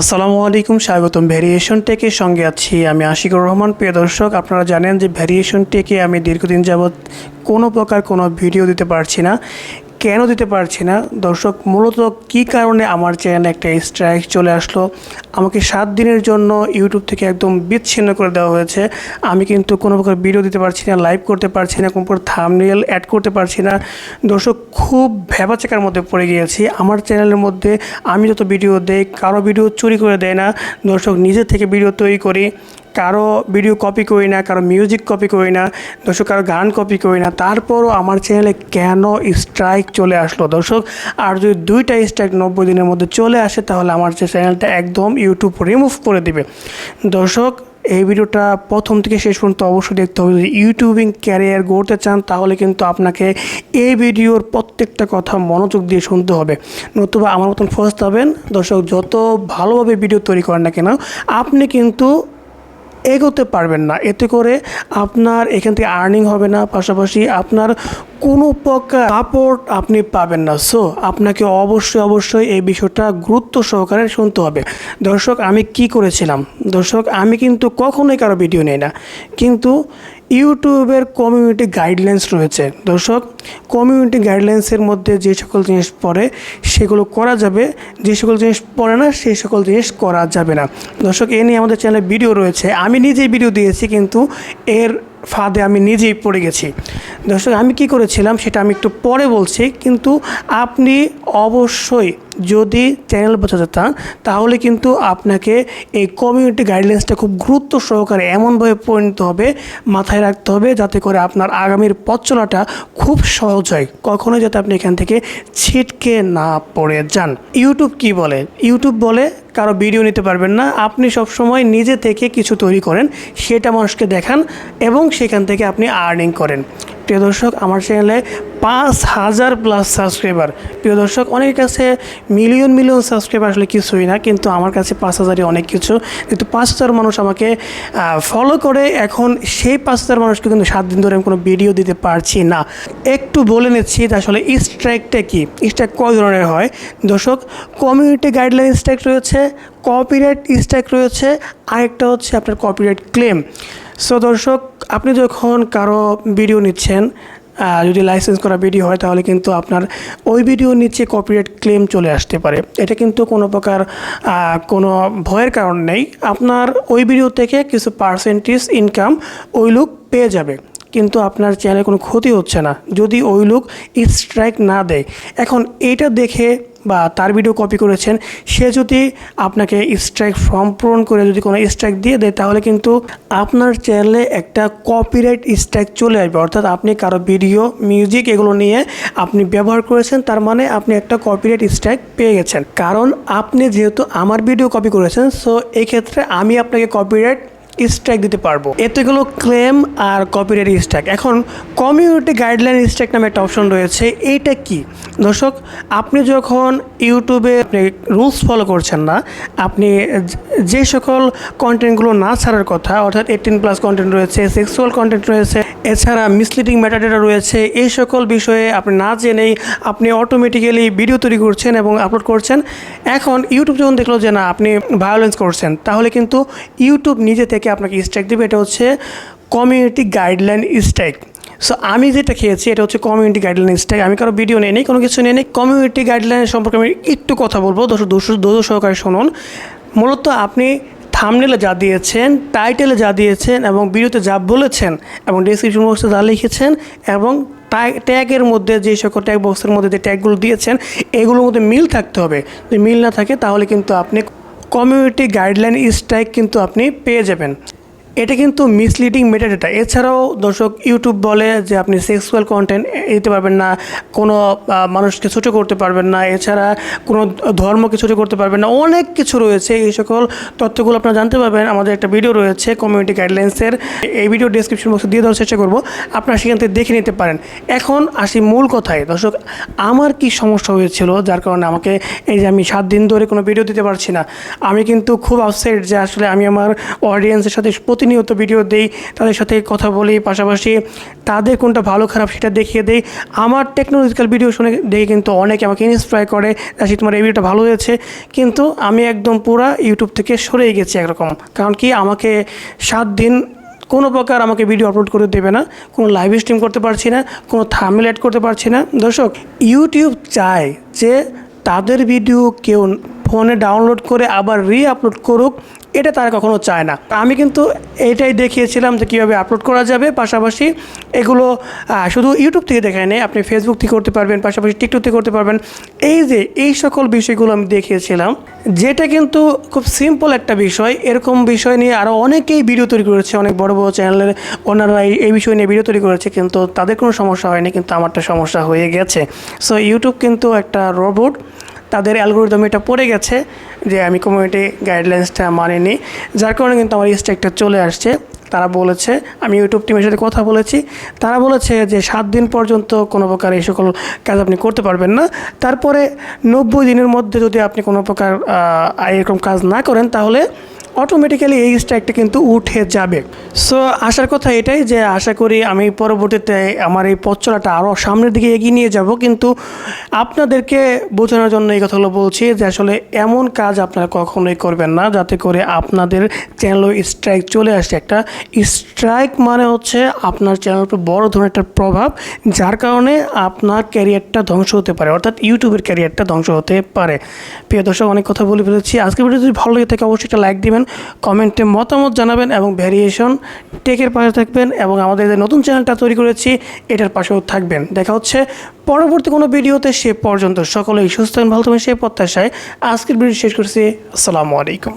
আসসালামু আলাইকুম, স্বাগতম ভ্যারিয়েশন টেকের সঙ্গে আছি। আমি আশিকুর রহমান। প্রিয় দর্শক, আপনারা জানেন যে ভ্যারিয়েশন টেকে আমি দীর্ঘদিন যাবৎ কোনো প্রকার কোনো ভিডিও দিতে পারছি না। কেন দিতে পারছি না? দর্শক, মূলত কী কারণে আমার চ্যানেলে একটা স্ট্রাইক চলে আসলো? আমাকে সাত দিনের জন্য ইউটিউব থেকে একদম বিচ্ছিন্ন করে দেওয়া হয়েছে। আমি কিন্তু কোনো প্রকার ভিডিও দিতে পারছি না লাইভ করতে পারছি না, কোনো প্রকার থামনেল অ্যাড করতে পারছি না। দর্শক, খুব ভেবাচেকার মধ্যে পড়ে গিয়েছি। আমার চ্যানেলের মধ্যে আমি যত ভিডিও দেই, কারও ভিডিও চুরি করে দেয় না। দর্শক, নিজে থেকে ভিডিও তৈরি করি। কারও ভিডিও কপি করি না, কারও মিউজিক কপি করি না, দর্শক কারও গান কপি করি না, তারপরও আমার চ্যানেলে কেন স্ট্রাইক চলে আসলো? দর্শক, আর যদি দুইটা স্ট্রাইক নব্বই দিনের মধ্যে চলে আসে, তাহলে আমার যে চ্যানেলটা একদম ইউটিউব রিমুভ করে দিবে। দর্শক, এই ভিডিওটা প্রথম থেকে শেষ পর্যন্ত অবশ্যই দেখতে হবে। যদি ইউটিউবিং ক্যারিয়ার গড়তে চান, তাহলে কিন্তু আপনাকে এই ভিডিওর প্রত্যেকটা কথা মনোযোগ দিয়ে শুনতে হবে। নতুবা আমার মতন ফসতে হবেন। দর্শক, যত ভালোভাবে ভিডিও তৈরি করেন না কেন, আপনি কিন্তু এগোতে পারবেন না। এতে করে আপনার এখান থেকে আর্নিং হবে না। পাশাপাশি আপনার কোনো প্রকার সাপোর্ট আপনি পাবেন না। সো আপনাকে অবশ্যই অবশ্যই এই বিষয়টা গুরুত্ব সহকারে শুনতে হবে। দর্শক, আমি কি করেছিলাম? দর্শক, আমি কিন্তু কখনোই কারও ভিডিও নেই না। কিন্তু ইউটিউবের কমিউনিটি গাইডলাইন্স রয়েছে। দর্শক কমিউনিটি গাইডলাইন্সের মধ্যে যে সকল জিনিস পড়ে, সেগুলো করা যাবে। যে সকল জিনিস পড়ে না সেই সকল জিনিস করা যাবে না। দর্শক, এ নিয়ে আমাদের চ্যানেলে ভিডিও রয়েছে। আমি নিজেই ভিডিও দিয়েছি, কিন্তু এর ফাঁদে আমি নিজেই পড়ে গেছি। দর্শক, আমি কি করেছিলাম সেটা আমি একটু পরে বলছি, কিন্তু আপনি অবশ্যই যদি চ্যানেল বাঁচাতে চান, তাহলে কিন্তু আপনাকে এই কমিউনিটি গাইডলাইন্সটা খুব গুরুত্ব সহকারে এমনভাবে পরিণত হবে, মাথায় রাখতে হবে যাতে করে আপনার আগামীর পথ চলাটা খুব সহজ হয়, কখনোই যাতে আপনি এখান থেকে ছিটকে না পড়ে যান। ইউটিউব কি বলে? ইউটিউব বলে কারও ভিডিও নিতে পারবেন না, আপনি সবসময় নিজে থেকে কিছু তৈরি করেন, সেটা মানুষকে দেখান এবং সেখান থেকে আপনি আর্নিং করেন। প্রিয় দর্শক, আমার চ্যানেলে পাঁচ হাজার প্লাস সাবস্ক্রাইবার প্রিয় দর্শক, অনেকের কাছে মিলিয়ন মিলিয়ন সাবস্ক্রাইবার আসলে কিছুই না, কিন্তু আমার কাছে পাঁচ হাজারই অনেক কিছু। কিন্তু পাঁচ হাজার মানুষ আমাকে ফলো করে, এখন সেই পাঁচ হাজার মানুষকে কিন্তু সাত দিন ধরে আমি কোনো ভিডিও দিতে পারছি না। একটু বলে নিচ্ছি আসলে স্ট্রাইকটা কি? স্ট্রাইক কয় ধরনের হয়? দর্শক কমিউনিটি গাইডলাইন স্ট্রাইক রয়েছে কপিরাইট স্ট্রাইক রয়েছে, আরেকটা হচ্ছে আপনার কপিরাইট ক্লেম সো দর্শক আপনি যখন কারও ভিডিও নিচ্ছেন যদি লাইসেন্স করা ভিডিও হয়, তাহলে কিন্তু আপনার ওই ভিডিও নিচে কপিরাইট ক্লেম চলে আসতে পারে। এটা কিন্তু কোনো প্রকার কোনো ভয়ের কারণ নেই। আপনার ওই ভিডিও থেকে কিছু পার্সেন্টেজ ইনকাম ওই লোক পেয়ে যাবে। কিন্তু আপনার চ্যানেলে কোনো ক্ষতি হচ্ছে না। যদি ওই লোক স্ট্রাইক না দেয়, এখন এটা দেখে বা তার ভিডিও কপি করেছেন, সে যদি আপনাকে স্ট্রাইক ফর্ম পূরণ করে যদি কোনো স্ট্রাইক দিয়ে দেয়, তাহলে কিন্তু আপনার চ্যানেলে একটা কপিরাইট স্ট্রাইক চলে আসবে। অর্থাৎ আপনি কারও ভিডিও মিউজিক এগুলো নিয়ে আপনি ব্যবহার করেছেন, তার মানে আপনি একটা কপিরাইট স্ট্রাইক পেয়ে গেছেন। কারণ আপনি যেহেতু আমার ভিডিও কপি করেছেন সো এই ক্ষেত্রে আমি আপনাকে কপিরাইট স্ট্রাইক দিতে পারব। এতগুলো ক্লেম আর কপিরাইট স্ট্রাইক এখন কমিউনিটি গাইডলাইন স্ট্রাইক নামে একটা অপশন রয়েছে। এইটা কি? দর্শক, আপনি যখন ইউটিউবে আপনি রুলস ফলো করছেন না, আপনি যে- যে সকল কন্টেন্টগুলো না ছাড়ার কথা, অর্থাৎ এইটিন প্লাস কন্টেন্ট রয়েছে সেক্সুয়াল কন্টেন্ট রয়েছে, এছাড়া মিসলিডিং ম্যাটাডেটা রয়েছে, এই সকল বিষয়ে আপনি না জেনেই আপনি অটোমেটিক্যালি ভিডিও তৈরি করছেন এবং আপলোড করছেন। এখন ইউটিউব যখন দেখল যে না, আপনি ভায়োলেন্স করছেন, তাহলে কিন্তু ইউটিউব নিজে থেকে আপনাকে স্ট্রাইক দেবে, এটা হচ্ছে কমিউনিটি গাইডলাইন স্ট্রাইক সো আমি যেটা খেয়েছি, এটা হচ্ছে কমিউনিটি গাইডলাইন স্ট্রাইক আমি কারও ভিডিও নেই কোনো কিছু নেই কমিউনিটি গাইডলাইন সম্পর্কে আমি একটু কথা বলব। দশ দুশো দুশো সহকারে শুনুন। মূলত আপনি থামনেলে যা দিয়েছেন টাইটেলে যা দিয়েছেন এবং ভিডিওতে যা বলেছেন এবং ডিসক্রিপশন বক্সে যা লিখেছেন এবং ট্যাগের মধ্যে যে সকল ট্যাগ বক্সের মধ্যে যে ট্যাগগুলো দিয়েছেন, এগুলোর মধ্যে মিল থাকতে হবে। যদি মিল না থাকে, তাহলে কিন্তু আপনি কমিউনিটি গাইডলাইন স্ট্রাইক কিন্তু আপনি পেয়ে যাবেন। এটা কিন্তু মিসলিডিং মেটাডেটা এছাড়াও দর্শক ইউটিউব বলে যে আপনি সেক্সুয়াল কন্টেন্ট দিতে পারবেন না, কোনো মানুষকে ছোটো করতে পারবেন না, এছাড়া কোনো ধর্মকে ছোটো করতে পারবেন না, অনেক কিছু রয়েছে। এই সকল তথ্যগুলো আপনারা জানতে পারবেন। আমাদের একটা ভিডিও রয়েছে কমিউনিটি গাইডলাইন্সের এই ভিডিও ডিসক্রিপশন বক্সে দিয়ে দেওয়ার চেষ্টা করব। আপনারা সেখান থেকে দেখে নিতে পারেন। এখন আসি মূল কথায়। দর্শক, আমার কি সমস্যা হয়েছিল, যার কারণে আমাকে এই যে আমি সাত দিন ধরে কোনো ভিডিও দিতে পারছি না। আমি কিন্তু খুব আপসেট যে আসলে আমি আমার অডিয়েন্সের সাথে প্রতিনিয়ত প্রতিনিয়ত ভিডিও দেই, তাদের সাথে কথা বলি, পাশাপাশি তাদের কোনটা ভালো, খারাপ সেটা দেখিয়ে দেই। আমার টেকনোলজিক্যাল ভিডিও শুনে দেখে কিন্তু অনেকে আমাকে ইন্সপায়ার করে যে তোমার এই ভিডিওটা ভালো হয়েছে। কিন্তু আমি একদম পুরা ইউটিউব থেকে সরেই গেছি একরকম। কারণ কি, আমাকে সাত দিন কোনো প্রকার আমাকে ভিডিও আপলোড করে দেবে না, কোনো লাইভ স্ট্রিম করতে পারছি না, কোনো থামল অ্যাড করতে পারছি না। দর্শক ইউটিউব চায় যে তাদের ভিডিও কেউ ফোনে ডাউনলোড করে আবার রি আপলোড করুক এটা তারা কখনো চায় না। আমি কিন্তু এটাই দেখিয়েছিলাম যে কীভাবে আপলোড করা যাবে। পাশাপাশি এগুলো শুধু ইউটিউব থেকে দেখায় নেই, আপনি ফেসবুক থেকে করতে পারবেন, পাশাপাশি টিকটক থেকে করতে পারবেন। এই যে, এই সকল বিষয়গুলো আমি দেখিয়েছিলাম, যেটা কিন্তু খুব সিম্পল একটা বিষয়। এরকম বিষয় নিয়ে আরও অনেকেই ভিডিও তৈরি করেছে, অনেক বড় বড় চ্যানেলের ওনারা এই- বিষয় নিয়ে ভিডিও তৈরি করেছে, কিন্তু তাদের কোনো সমস্যা হয়নি, কিন্তু আমারটা সমস্যা হয়ে গেছে। সো ইউটিউব কিন্তু একটা রোবট তাদের অ্যালগোরিদম এটা পড়ে গেছে যে আমি কমিউনিটি গাইডলাইন্সটা মানিনি যার কারণে কিন্তু আমার স্ট্রাইকটা চলে আসছে। তারা বলেছে, আমি ইউটিউব টিমের সাথে কথা বলেছি। তারা বলেছে যে সাত দিন পর্যন্ত কোনো প্রকার এই সকল কাজ আপনি করতে পারবেন না। তারপরে নব্বই দিনের মধ্যে যদি আপনি কোনো প্রকার এরকম কাজ না করেন, তাহলে অটোমেটিক্যালি এই স্ট্রাইকটা কিন্তু উঠে যাবে। সো আসার কথা এটাই যে আশা করি আমি পরবর্তীতে আমার এই পথ চলাটা আরও সামনের দিকে এগিয়ে নিয়ে যাব। কিন্তু আপনাদেরকে বোঝানোর জন্য এই কথাগুলো বলছি যে আসলে এমন কাজ আপনারা কখনোই করবেন না, যাতে করে আপনাদের চ্যানেলে স্ট্রাইক চলে আসে একটা। স্ট্রাইক মানে হচ্ছে আপনার চ্যানেলের উপর বড় ধরনের একটা প্রভাব, যার কারণে আপনার ক্যারিয়ারটা ধ্বংস হতে পারে, অর্থাৎ ইউটিউবের ক্যারিয়ারটা ধ্বংস হতে পারে। প্রিয় দর্শক, অনেক কথা বলে ফেলেছি। আজকের ভিডিও যদি ভালো লাগে থাকে, অবশ্যই একটা লাইক দিবেন। কমেন্টে মতামত জানাবেন এবং ভ্যারিয়েশন টেকের পাশে থাকবেন এবং আমাদের যে নতুন চ্যানেলটা তৈরি করেছি, এটার পাশেও থাকবেন। দেখা হচ্ছে পরবর্তী কোনো ভিডিওতে, সে পর্যন্ত সকলেই সুস্থ ভালো থাকবেন সে প্রত্যাশায়। আজকের ভিডিও শেষ করছি। আসসালামু আলাইকুম।